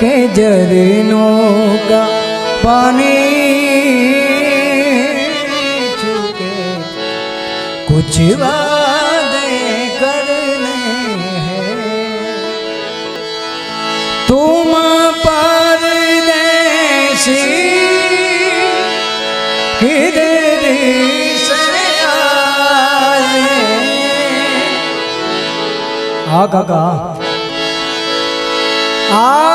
કે જરનું કા પાણી છૂકે કુછ વાદે કરને હે. તુમ પરદેશી કિધર આ કાકા. આ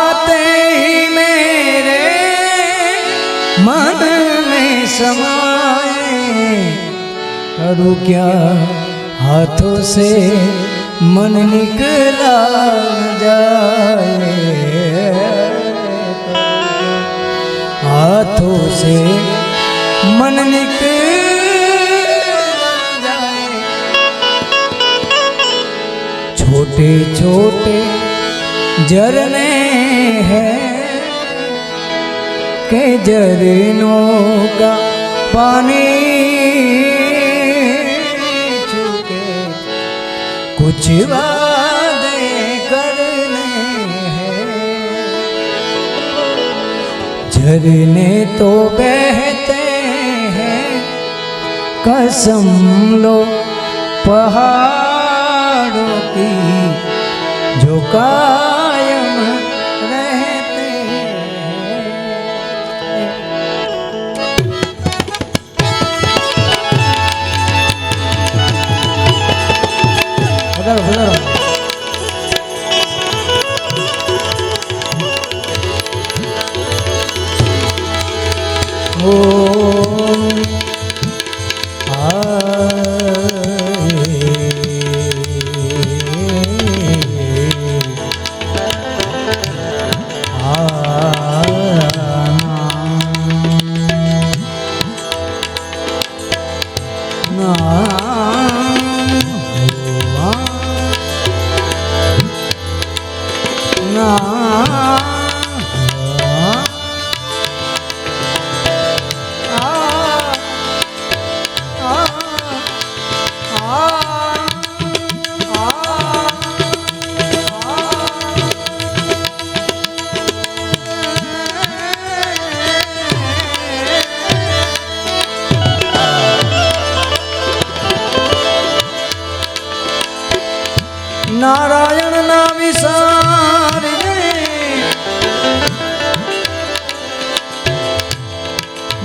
मन में समाए। करूँ क्या हाथों से मन निकला जाए? हाथों से मन निकला जाए। छोटे छोटे झरने हैं। के झरनों का पानी चुके कुछ वादे करने हैं। झरने तो बहते हैं, कसम लो पहाड़ों की, जो galera. નારાયણ ના વિસારીને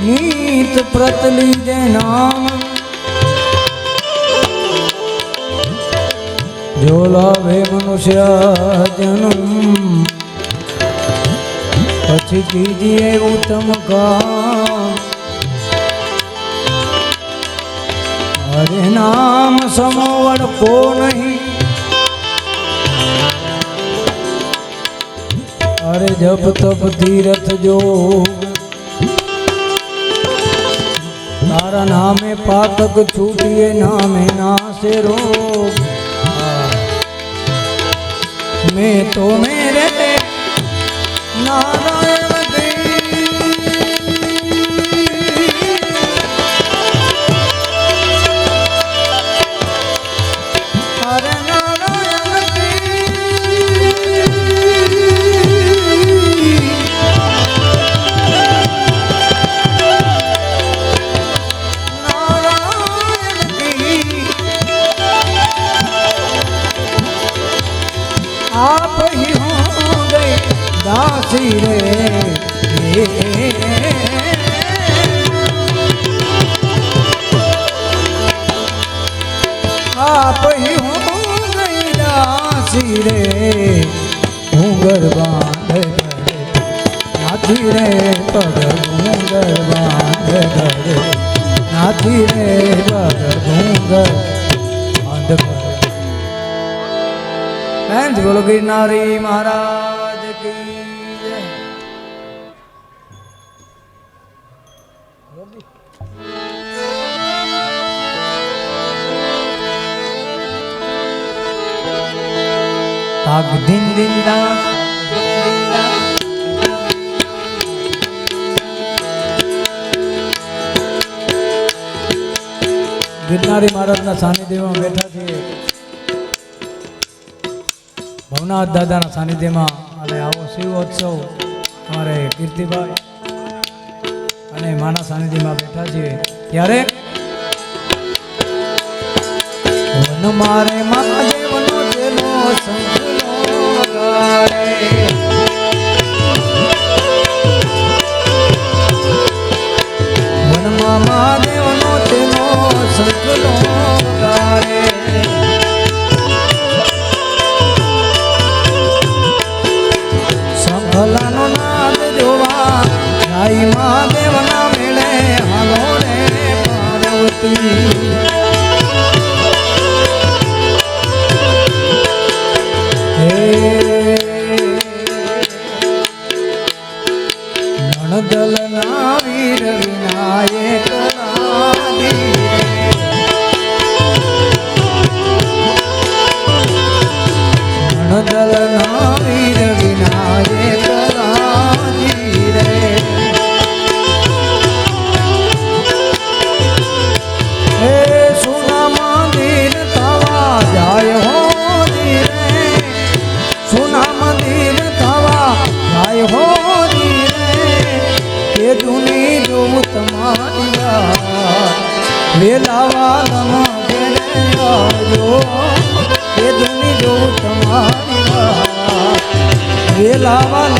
નીત પ્રતલી દે નામ જો લાભે મનુષ્ય જન્મ. પછી કીજીએ ઉત્તમ કામ. હરે નામ સમોવડ કો જપ તપ તીરથ જો. તારા નામે પાતક છૂટીએ, નામે નાશે રો મેં તો મેરે નારાયણ આપી હું રે. હું ગરબાંધ નાથી રે પગર હું ગરબાંધ ધરે નાથી રે પગર હું ગરબાંધ ભરે બોલો નારી મહારાજ કી જય. તાગ દિન દિન દા ગિરનારી મહારાજના સાનિધ્યમાં બેઠા છીએ. ભવનાથ દાદાના સાનિધ્યમાં અને આવો શિવોત્સવ અમારે કીર્તિભાઈ અને માના સાનિધ્યમાં બેઠા છીએ. ત્યારે વન મારે મહાદેવનો Hare વેલાવા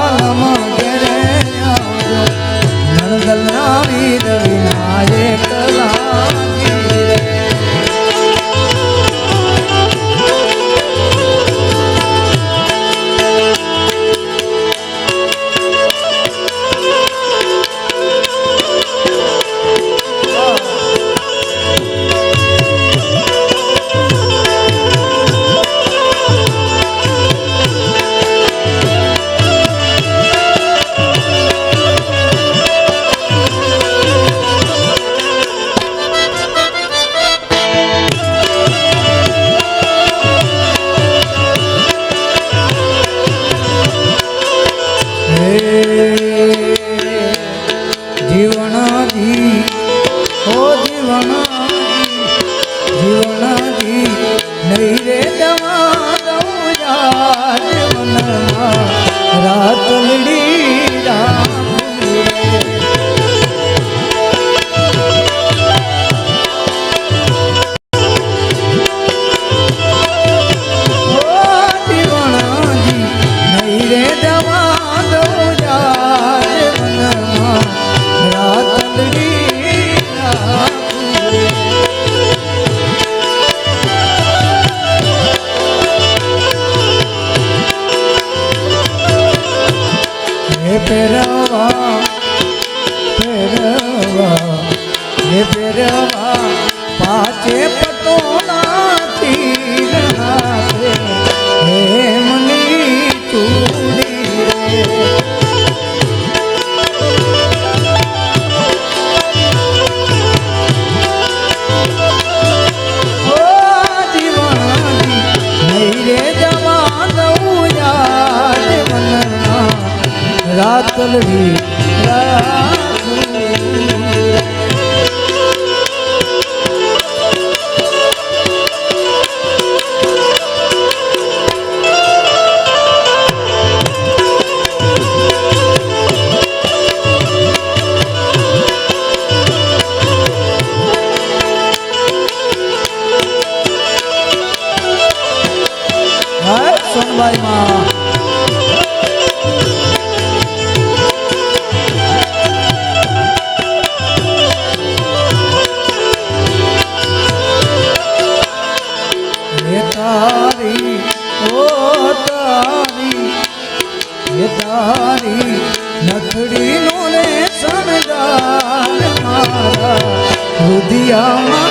હે પેરવા પેરવા હે પેરવા I love you. the alma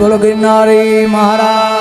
બોલો ગિરનારી મહારાજ.